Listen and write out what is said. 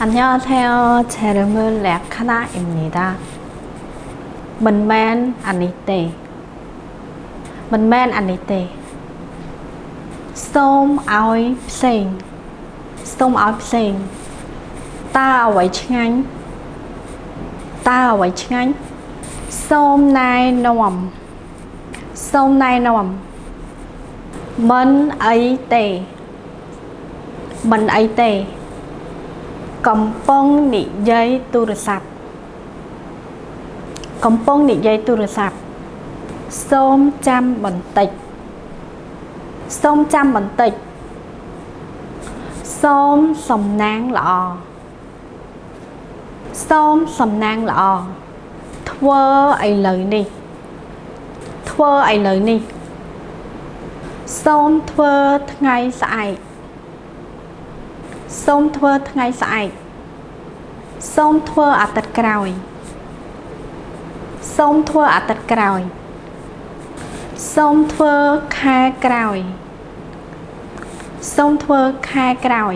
안녕하세 요. 제름은 레카나입니 다. 문맨 아니 떼. 문맨 아니 떼. 솜 아오이 생. 솜 아오이 생. 다 아오이 칭 안. 다 아오이 칭 안. 솜 나이 놈. 솜 나이 놈. 문 아이 떼. 문 아이 떼. កំពុងនិយាយទូរស័ព្ទកំពុងនិយាយទូរស័ព្ទសូមចាំបន្តិចសូមចាំបន្តិចសូមសំណាងល្អសូមសំណាងល្អធ្វើឥឡូវនេះធ្វើឥឡូវនេះសូមធ្វើថ្ងៃស្អែក សូមធ្វើថ្ងៃស្អែកសូមធ្វើអាទិត្យក្រោយ សូមធ្វើអាទិត្យក្រោយ សូមធ្វើខែក្រោយ សូមធ្វើខែក្រោយ